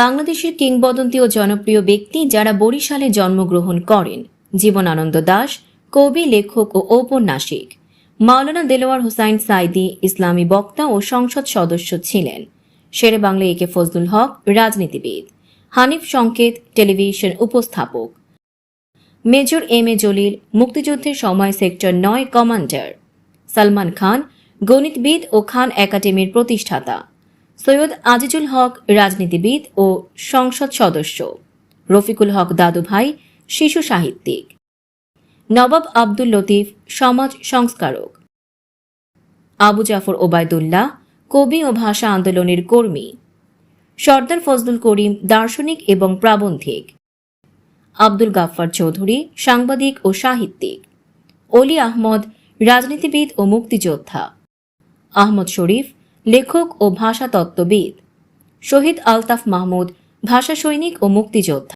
বাংলাদেশের কিংবদন্তি ও জনপ্রিয় ব্যক্তি যারা বরিশালে জন্মগ্রহণ করেন। জীবনানন্দ দাস, কবি, লেখক ও ঔপন্যাসিক। মাওলানা দেলোয়ার হোসাইন সাইদি, ইসলামী বক্তা ও সংসদ সদস্য ছিলেন। শেরে বাংলা একে ফজলুল হক, রাজনীতিবিদ। হানিফ সংকেত, টেলিভিশন উপস্থাপক। মেজর এম এ জলিল, মুক্তিযুদ্ধের সময় সেক্টর নয় কমান্ডার। সালমান খান, গণিতবিদ ও খান একাডেমির প্রতিষ্ঠাতা। সৈয়দ আজিজুল হক, রাজনীতিবিদ ও সংসদ সদস্য। রফিকুল হক দাদু ভাই, শিশু সাহিত্যিক। নবাব আব্দুল লতিফ, সমাজ সংস্কারক। আবু জাফর ওবায়দুল্লাহ, কবি ও ভাষা আন্দোলনের কর্মী। সর্দার ফজলুল করিম দার্শনিক এবং প্রাবন্ধিক। আব্দুল গাফফার চৌধুরী, সাংবাদিক ও সাহিত্যিক। অলি আহমদ, রাজনীতিবিদ ও মুক্তিযোদ্ধা। আহমদ শরীফ লেখক ও ভাষাতত্ত্ববিদ। শহীদ আলতাফ মাহমুদ ভাষা সৈনিক ও মুক্তিযোদ্ধা।